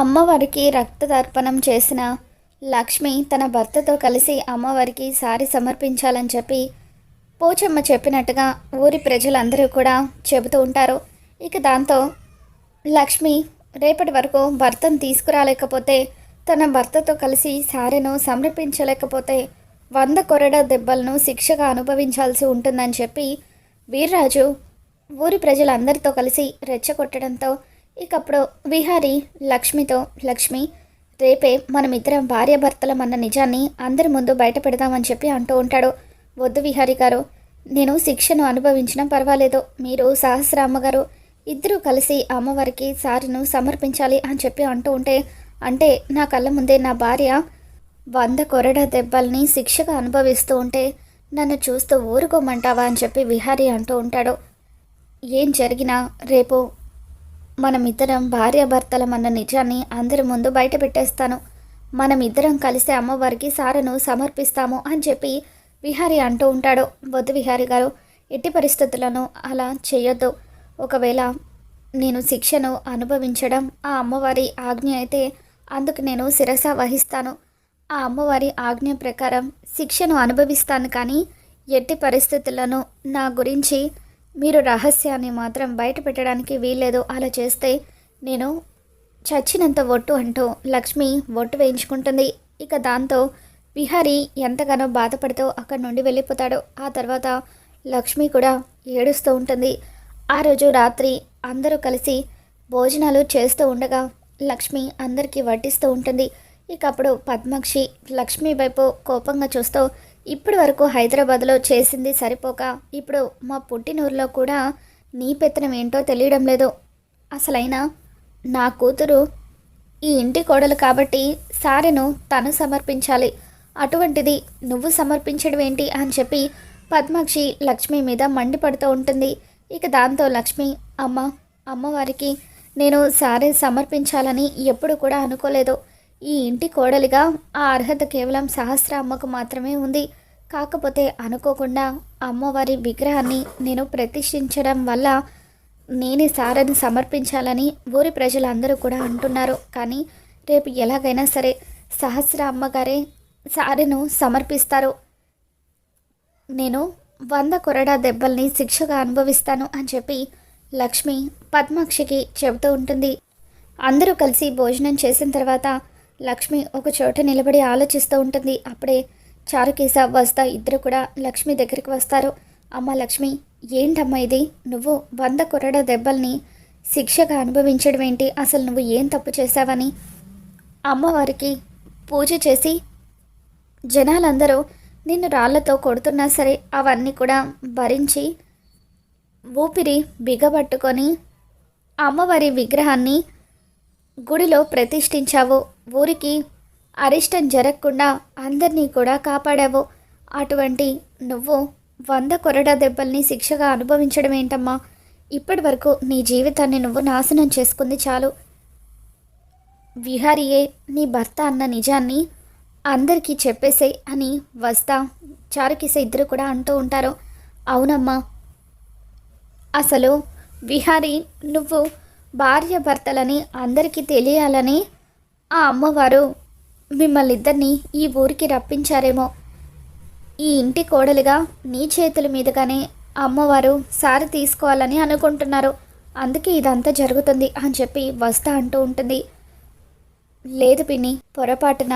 అమ్మవారికి రక్తదర్పణం చేసిన లక్ష్మి తన భర్తతో కలిసి అమ్మవారికి సారి సమర్పించాలని చెప్పి పోచమ్మ చెప్పినట్టుగా ఊరి ప్రజలందరూ కూడా చెబుతూ ఉంటారు. ఇక దాంతో లక్ష్మి రేపటి వరకు భర్తను తీసుకురాలేకపోతే తన భర్తతో కలిసి సారెను సమర్పించలేకపోతే వంద కొరడ దెబ్బలను శిక్షగా అనుభవించాల్సి ఉంటుందని చెప్పి వీర్రాజు ఊరి ప్రజలందరితో కలిసి రెచ్చగొట్టడంతో ఇకప్పుడు విహారి లక్ష్మితో లక్ష్మి రేపే మనమిద్దరం భార్యాభర్తలం అన్న నిజాన్ని అందరి ముందు బయట పెడదామని చెప్పి అంటూ ఉంటాడు. వద్దు విహారి గారు నేను శిక్షను అనుభవించినా పర్వాలేదు. మీరు సహస్ర అమ్మగారు ఇద్దరూ కలిసి అమ్మవారికి సారిను సమర్పించాలి అని చెప్పి అంటూ ఉంటే అంటే నా కళ్ళ ముందే నా భార్య వంద కొరడ దెబ్బల్ని శిక్షగా అనుభవిస్తూ ఉంటే నన్ను చూస్తూ ఊరుకోమంటావా అని చెప్పి విహారీ అంటూ ఉంటాడు. ఏం జరిగినా రేపు మనమిద్దరం భార్యాభర్తల మన నిజాన్ని అందరి ముందు బయట పెట్టేస్తాను. మనమిద్దరం కలిసి అమ్మవారికి సారను సమర్పిస్తాము అని చెప్పి విహారి అంటూ ఉంటాడు. వద్దు విహారి గారు ఎట్టి పరిస్థితులను అలా చేయొద్దు. ఒకవేళ నేను శిక్షను అనుభవించడం ఆ అమ్మవారి ఆజ్ఞ అయితే అందుకు నేను శిరస వహిస్తాను. ఆ అమ్మవారి ఆజ్ఞ ప్రకారం శిక్షను అనుభవిస్తాను కానీ ఎట్టి పరిస్థితులను నా గురించి మీరు రహస్యాన్ని మాత్రం బయట పెట్టడానికి వీల్లేదు. అలా చేస్తే నేను చచ్చినంత ఒట్టు అంటూ లక్ష్మి ఒట్టు వేయించుకుంటుంది. ఇక దాంతో విహారి ఎంతగానో బాధపడుతూ అక్కడి నుండి వెళ్ళిపోతాడు. ఆ తర్వాత లక్ష్మి కూడా ఏడుస్తూ ఉంటుంది. ఆ రోజు రాత్రి అందరూ కలిసి భోజనాలు చేస్తూ ఉండగా లక్ష్మి అందరికీ వడ్డిస్తూ ఉంటుంది. ఇక అప్పుడు పద్మాక్షి లక్ష్మి వైపు కోపంగా చూస్తూ ఇప్పటి వరకు హైదరాబాద్లో చేసింది సరిపోక. ఇప్పుడు మా పుట్టినూరులో కూడా నీ పెత్తనం ఏంటో తెలియడం లేదు. అసలైనా నా కూతురు ఈ ఇంటి కోడలు కాబట్టి సారెను తను సమర్పించాలి. అటువంటిది నువ్వు సమర్పించడం ఏంటి అని చెప్పి పద్మాక్షి లక్ష్మి మీద మండిపడుతూ ఉంటుంది. ఇక దాంతో లక్ష్మి అమ్మ అమ్మవారికి నేను సారే సమర్పించాలని ఎప్పుడు కూడా అనుకోలేదు. ఈ ఇంటి కోడలిగా ఆ అర్హత కేవలం సహస్ర అమ్మకు మాత్రమే ఉంది. కాకపోతే అనుకోకుండా అమ్మవారి విగ్రహాన్ని నేను ప్రతిష్ఠించడం వల్ల నేనే సారని సమర్పించాలని ఊరి ప్రజలందరూ కూడా అంటున్నారు. కానీ రేపు ఎలాగైనా సరే సహస్ర అమ్మగారే సారెను సమర్పిస్తారు. నేను వంద కొరడా దెబ్బల్ని శిక్షగా అనుభవిస్తాను అని చెప్పి లక్ష్మి పద్మాక్షికి చెబుతూ ఉంటుంది. అందరూ కలిసి భోజనం చేసిన తర్వాత లక్ష్మి ఒక చోట నిలబడి ఆలోచిస్తూ ఉంటుంది. అప్పుడే చారుకేశ వస్తా ఇద్దరు కూడా లక్ష్మి దగ్గరికి వస్తారు. అమ్మ లక్ష్మి ఏంటమ్మా ఇది? నువ్వు వంద కొరడ దెబ్బల్ని శిక్షగా అనుభవించడం ఏంటి? అసలు నువ్వు ఏం తప్పు చేశావని? అమ్మవారికి పూజ చేసి జనాలందరూ నిన్ను రాళ్ళతో కొడుతున్నా సరే అవన్నీ కూడా భరించి ఊపిరి బిగబట్టుకొని అమ్మవారి విగ్రహాన్ని గుడిలో ప్రతిష్ఠించావు. ఊరికి అరిష్టం జరగకుండా అందరినీ కూడా కాపాడావు. అటువంటి నువ్వు వంద కొరడా దెబ్బల్ని శిక్షగా అనుభవించడం ఏంటమ్మా ఇప్పటి వరకు నీ జీవితాన్ని నువ్వు నాశనం చేసుకుంది చాలు. విహారియే నీ భర్త అన్న నిజాన్ని అందరికీ చెప్పేసే అని వస్తా చారుకిస ఇద్దరు కూడా అంటూ ఉంటారు. అవునమ్మా. అసలు విహారీ నువ్వు భార్య భర్తలని అందరికీ తెలియాలని ఆ అమ్మవారు మిమ్మల్ని ఇద్దరిని ఈ ఊరికి రప్పించారేమో. ఈ ఇంటి కోడలిగా నీ చేతుల మీదుగానే అమ్మవారు సారి తీసుకోవాలని అనుకుంటున్నారు. అందుకే ఇదంతా జరుగుతుంది అని చెప్పి వస్తా అంటూ ఉంటుంది. లేదు పిన్ని పొరపాటున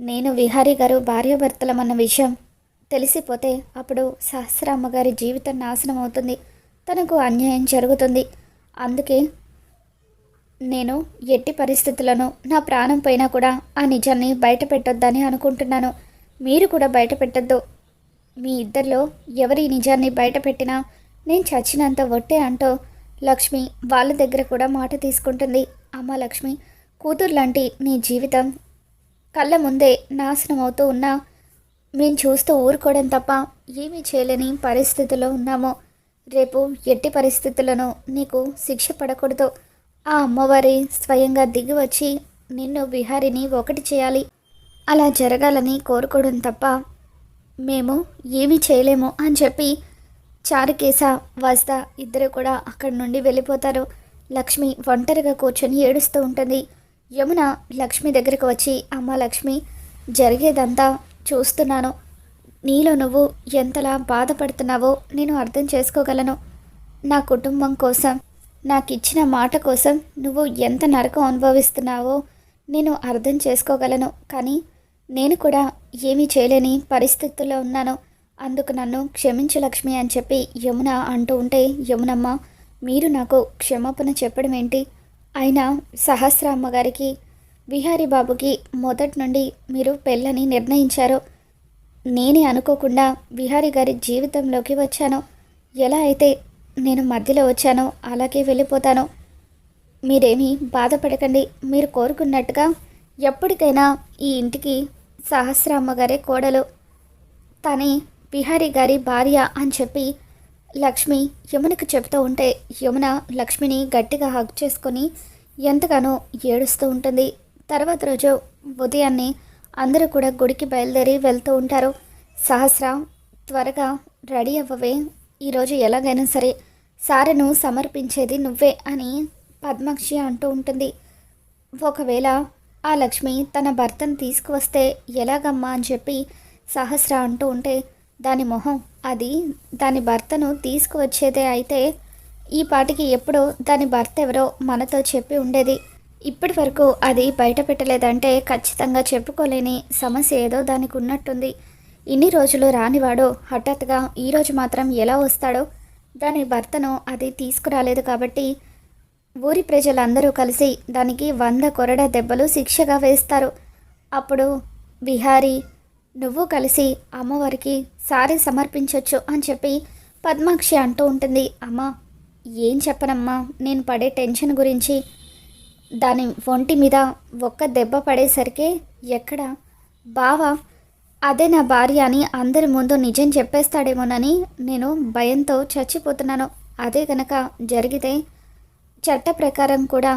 నేను విహారీ గారు భార్యాభర్తలమన్న విషయం తెలిసిపోతే అప్పుడు సహస్రమ్మ గారి జీవితం నాశనం అవుతుంది తనకు అన్యాయం జరుగుతుంది. అందుకే నేను ఎట్టి పరిస్థితులను నా ప్రాణం పోయినా కూడా ఆ నిజాన్ని బయట పెట్టొద్దని అనుకుంటున్నాను. మీరు కూడా బయట పెట్టొద్దు మీ ఇద్దరిలో ఎవరి నిజాన్ని బయట పెట్టినా నేను చచ్చినంత ఒట్టే అంటూ లక్ష్మి వాళ్ళ దగ్గర కూడా మాట తీసుకుంటుంది. అమ్మ లక్ష్మి కూతురు లాంటి నీ జీవితం కళ్ళ ముందే నాశనం అవుతూ ఉన్నా మేము చూస్తూ ఊరుకోవడం తప్ప ఏమీ చేయలేని పరిస్థితిలో ఉన్నాము. రేపు ఎట్టి పరిస్థితులను నీకు శిక్ష పడకూడదు. ఆ అమ్మవారి స్వయంగా దిగి వచ్చి నిన్ను విహారిని ఒకటి చేయాలి. అలా జరగాలని కోరుకోవడం తప్ప మేము ఏమీ చేయలేము అని చెప్పి చారుకేశ వస్తా ఇద్దరు కూడా అక్కడి నుండి వెళ్ళిపోతారు. లక్ష్మి ఒంటరిగా కూర్చొని ఏడుస్తూ ఉంటుంది. యమున లక్ష్మి దగ్గరకు వచ్చి అమ్మ లక్ష్మి జరిగేదంతా చూస్తున్నాను. నీలో నువ్వు ఎంతలా బాధపడుతున్నావో నేను అర్థం చేసుకోగలను. నా కుటుంబం కోసం నాకు ఇచ్చిన మాట కోసం నువ్వు ఎంత నరకం అనుభవిస్తున్నావో నేను అర్థం చేసుకోగలను. కానీ నేను కూడా ఏమీ చేయలేని పరిస్థితుల్లో ఉన్నాను. అందుకు నన్ను క్షమించు లక్ష్మి అని చెప్పి యమున అంటూ ఉంటే యమునమ్మ మీరు నాకు క్షమాపణ చెప్పడం ఏంటి? అయినా సహస్రామ్మ గారికి విహారీ బాబుకి మొదటి నుండి మీరు పెళ్ళని నిర్ణయించారు. నేనే అనుకోకుండా విహారీ గారి జీవితంలోకి వచ్చాను. ఎలా అయితే నేను మధ్యలో వచ్చాను అలాగే వెళ్ళిపోతాను. మీరేమీ బాధపడకండి మీరు కోరుకున్నట్టుగా ఎప్పటికైనా ఈ ఇంటికి సహస్రామ్మ గారే కోడలు. తని బిహారీ గారి భార్య అని చెప్పి లక్ష్మి యమునకు చెప్తూ ఉంటే యమున లక్ష్మిని గట్టిగా హగ్ చేసుకొని ఎంతగానో ఏడుస్తూ ఉంటుంది. తర్వాత రోజు ఉదయాన్నే అందరూ కూడా గుడికి బయలుదేరి వెళ్తూ ఉంటారు. సహస్ర త్వరగా రెడీ అవ్వవే ఈరోజు ఎలాగైనా సరే సారెను సమర్పించేది నువ్వే అని పద్మాక్షి అంటూ ఉంటుంది. ఒకవేళ ఆ లక్ష్మి తన భర్తను తీసుకువస్తే ఎలాగమ్మా అని చెప్పి సహస్ర అంటూ ఉంటే దాని మొహం అది దాని భర్తను తీసుకువచ్చేదే అయితే ఈ పాటికి ఎప్పుడో దాని భర్త ఎవరో మనతో చెప్పి ఉండేది. ఇప్పటి వరకు అది బయట పెట్టలేదంటే ఖచ్చితంగా చెప్పుకోలేని సమస్య ఏదో దానికి ఉన్నట్టుంది. ఇన్ని రోజులు రానివాడు హఠాత్తుగా ఈరోజు మాత్రం ఎలా వస్తాడో? దాని భర్తను అది తీసుకురాలేదు కాబట్టి ఊరి ప్రజలందరూ కలిసి దానికి వంద కొరడ దెబ్బలు శిక్షగా వేస్తారు. అప్పుడు బిహారీ నువ్వు కలిసి అమ్మవారికి సారీ సమర్పించవచ్చు అని చెప్పి పద్మాక్షి అంటూ ఉంటుంది. అమ్మ ఏం చెప్పనమ్మా? నేను పడే టెన్షన్ గురించి. దాని ఒంటి మీద ఒక్క దెబ్బ పడేసరికి ఎక్కడ? బావ అదే నా భార్య అని అందరి ముందు నిజం చెప్పేస్తాడేమోనని నేను భయంతో చచ్చిపోతున్నాను. అదే గనక జరిగితే చట్ట ప్రకారం కూడా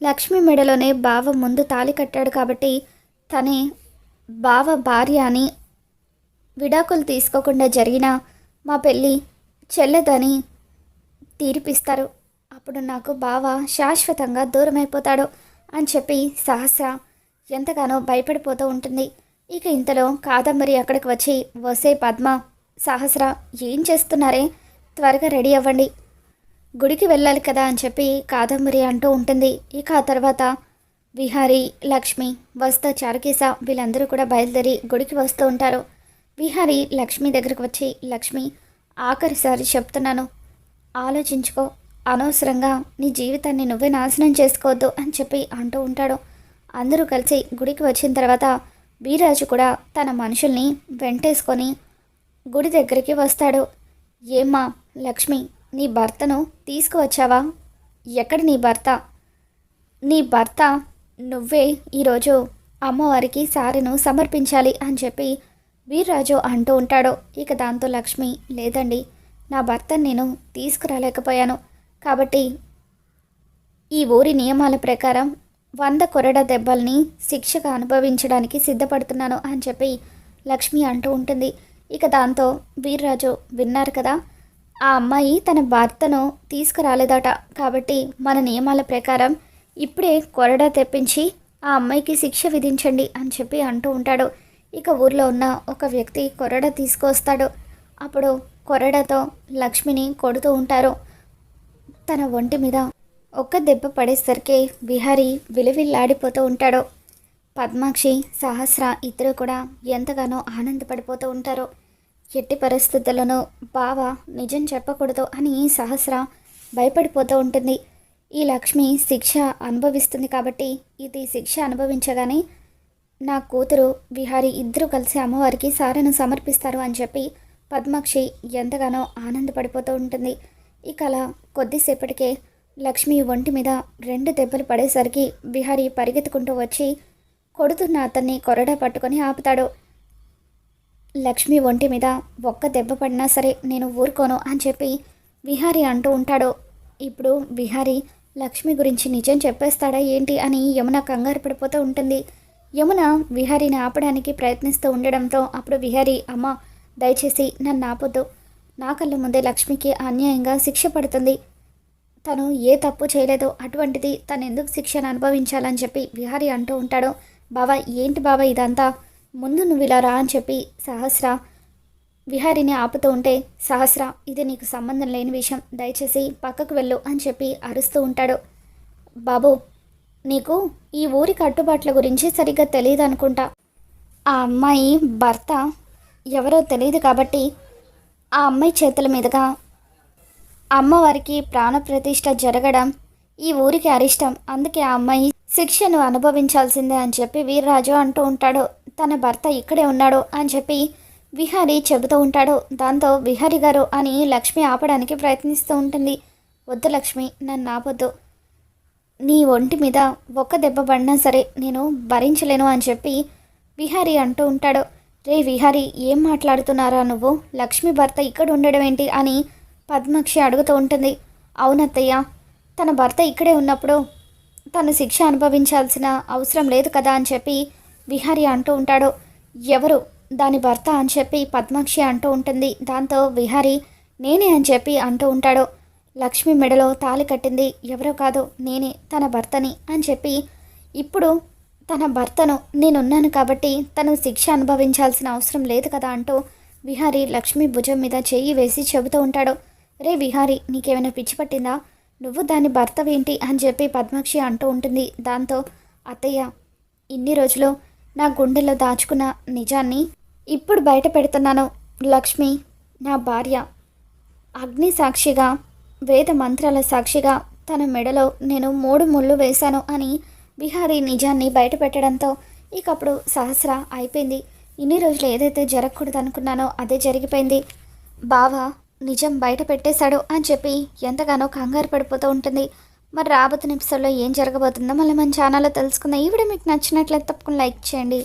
లక్ష్మి మెడలోనే బావ ముందు తాళి కట్టాడు కాబట్టి తనే బావ భార్య అని విడాకులు తీసుకోకుండా జరిగిన మా పెళ్ళి చెల్లదని తీర్పిస్తారు. అప్పుడు నాకు బావ శాశ్వతంగా దూరమైపోతాడు అని చెప్పి సహస్ర ఎంతగానో భయపడిపోతూ ఉంటుంది. ఇక ఇంతలో కాదంబరి అక్కడికి వచ్చి వసే పద్మ సహస్ర ఏం చేస్తున్నారే? త్వరగా రెడీ అవ్వండి. గుడికి వెళ్ళాలి కదా అని చెప్పి కాదంబరి అంటూ ఉంటుంది. ఇక ఆ తర్వాత విహారీ లక్ష్మి వస్త చారుకేశ వీళ్ళందరూ కూడా బయలుదేరి గుడికి వస్తూ ఉంటారు. విహారీ లక్ష్మి దగ్గరకు వచ్చి లక్ష్మి ఆఖరిసారి చెప్తున్నాను. ఆలోచించుకో. అనవసరంగా నీ జీవితాన్ని నువ్వే నాశనం చేసుకోవద్దు అని చెప్పి అంటూ ఉంటాడు. అందరూ కలిసి గుడికి వచ్చిన తర్వాత వీరాజు కూడా తన మనుషుల్ని వెంటేసుకొని గుడి దగ్గరికి వస్తాడు. ఏమ్మా లక్ష్మి నీ భర్తను తీసుకువచ్చావా? ఎక్కడ నీ భర్త? నీ భర్త నువ్వే ఈరోజు అమ్మవారికి సారెను సమర్పించాలి అని చెప్పి వీర్రాజు అంటూ ఉంటాడు. ఇక దాంతో లక్ష్మి లేదండి నా భర్తను నేను తీసుకురాలేకపోయాను. కాబట్టి ఈ ఊరి నియమాల ప్రకారం వంద కొరడ దెబ్బల్ని శిక్షగా అనుభవించడానికి సిద్ధపడుతున్నాను అని చెప్పి లక్ష్మి అంటూ ఉంటుంది. ఇక దాంతో వీర్రాజు విన్నారు కదా. ఆ అమ్మాయి తన భర్తను తీసుకురాలేదట. కాబట్టి మన నియమాల ప్రకారం ఇప్పుడే కొరడ తెప్పించి ఆ అమ్మాయికి శిక్ష విధించండి అని చెప్పి అంటూ ఉంటాడు. ఇక ఊర్లో ఉన్న ఒక వ్యక్తి కొరడ తీసుకొస్తాడు అప్పుడు కొరడతో లక్ష్మిని కొడుతూ ఉంటారు. తన ఒంటి మీద ఒక్క దెబ్బ పడేసరికి విహారీ విలువిల్లాడిపోతూ ఉంటాడు. పద్మాక్షి సహస్ర ఇద్దరు కూడా ఎంతగానో ఆనందపడిపోతూ ఉంటారు. ఎట్టి పరిస్థితులను బావ నిజం చెప్పకూడదు అని సహస్ర భయపడిపోతూ ఉంటుంది. ఈ లక్ష్మి శిక్ష అనుభవిస్తుంది కాబట్టి ఇది శిక్ష అనుభవించగానే నా కూతురు విహారీ ఇద్దరు కలిసి అమ్మవారికి సారను సమర్పిస్తారు అని చెప్పి పద్మాక్షి ఎంతగానో ఆనందపడిపోతూ ఉంటుంది. ఇక అలా కొద్దిసేపటికే లక్ష్మి ఒంటి మీద రెండు దెబ్బలు పడేసరికి విహారి పరిగెత్తుకుంటూ వచ్చి కొడుతున్న అతన్ని కొరడా పట్టుకొని ఆపుతాడు. లక్ష్మి ఒంటి మీద ఒక్క దెబ్బ పడినా సరే నేను ఊరుకోను అని చెప్పి విహారి అంటూ ఉంటాడు. ఇప్పుడు విహారి లక్ష్మి గురించి నిజం చెప్పేస్తాడా ఏంటి అని యమున కంగారు పడిపోతూ ఉంటుంది. యమున విహారీని ఆపడానికి ప్రయత్నిస్తూ ఉండడంతో అప్పుడు విహారీ అమ్మ దయచేసి నన్ను ఆపొద్దు. నా కళ్ళ ముందే లక్ష్మికి అన్యాయంగా శిక్ష పడుతుంది. తను ఏ తప్పు చేయలేదో అటువంటిది తను ఎందుకు శిక్షను అనుభవించాలని చెప్పి విహారీ అంటూ ఉంటాడు. బాబా ఏంటి బాబా ఇదంతా? ముందు నువ్వు ఇలా రా అని చెప్పి సహస్ర విహారిని ఆపుతూ ఉంటే సహస్ర ఇది నీకు సంబంధం లేని విషయం దయచేసి పక్కకు వెళ్ళు అని చెప్పి అరుస్తూ ఉంటాడు. బాబు నీకు ఈ ఊరి కట్టుబాట్ల గురించి సరిగ్గా తెలియదు అనుకుంటా. ఆ అమ్మాయి భర్త ఎవరో తెలియదు కాబట్టి ఆ అమ్మాయి చేతుల మీదుగా అమ్మవారికి ప్రాణప్రతిష్ఠ జరగడం ఈ ఊరికి అరిష్టం. అందుకే ఆ అమ్మాయి శిక్షను అనుభవించాల్సిందే అని చెప్పి వీర్రాజు అంటూ ఉంటాడు. తన భర్త ఇక్కడే ఉన్నాడు అని చెప్పి విహారి చెబుతూ ఉంటాడు. దాంతో విహారి గారు అని లక్ష్మి ఆపడానికి ప్రయత్నిస్తూ ఉంటుంది. వద్దు లక్ష్మి నన్ను ఆపొద్దు. నీ ఒంటి మీద ఒక్క దెబ్బ పడినా సరే నేను భరించలేను అని చెప్పి విహారి అంటూ ఉంటాడు. రే విహారి ఏం మాట్లాడుతున్నారా నువ్వు? లక్ష్మి భర్త ఇక్కడ ఉండడం ఏంటి అని పద్మాక్షి అడుగుతూ ఉంటుంది. అవునత్తయ్య తన భర్త ఇక్కడే ఉన్నప్పుడు తను శిక్ష అనుభవించాల్సిన అవసరం లేదు కదా అని చెప్పి విహారి అంటూ ఉంటాడు. ఎవరు? దాని భర్త అని చెప్పి పద్మాక్షి అంటూ ఉంటుంది. దాంతో విహారి నేనే అని చెప్పి అంటూ ఉంటాడు. లక్ష్మి మెడలో తాళి కట్టింది. ఎవరో కాదు నేనే తన భర్తని అని చెప్పి ఇప్పుడు తన భర్తను నేనున్నాను కాబట్టి తను శిక్ష అనుభవించాల్సిన అవసరం లేదు కదా అంటూ విహారి లక్ష్మి భుజం మీద చెయ్యి వేసి చెబుతూ ఉంటాడు. రే విహారి నీకేమైనా పిచ్చి పట్టిందా? నువ్వు దాని భర్తవేంటి అని చెప్పి పద్మాక్షి అంటూ ఉంటుంది. దాంతో అత్తయ్య ఇన్ని రోజులు నా గుండెలో దాచుకున్న నిజాన్ని ఇప్పుడు బయట పెడుతున్నాను. లక్ష్మి నా భార్య. అగ్ని సాక్షిగా వేద మంత్రాల సాక్షిగా తన మెడలో నేను మూడు ముళ్ళు వేశాను అని బిహారీ నిజాన్ని బయట పెట్టడంతో ఇకప్పుడు సహస్ర అయిపోయింది. ఇన్ని రోజులు ఏదైతే జరగకూడదు అనుకున్నానో అదే జరిగిపోయింది. బావ నిజం బయట పెట్టేశాడు అని చెప్పి ఎంతగానో కంగారు పడిపోతూ ఉంటుంది. మరి రాబోతున్న ఎపిసోడ్లో ఏం జరగబోతుందో మళ్ళీ మన ఛానల్లో తెలుసుకుందాం. ఈ వీడియో మీకు నచ్చినట్లయితే తప్పకుండా లైక్ చేయండి.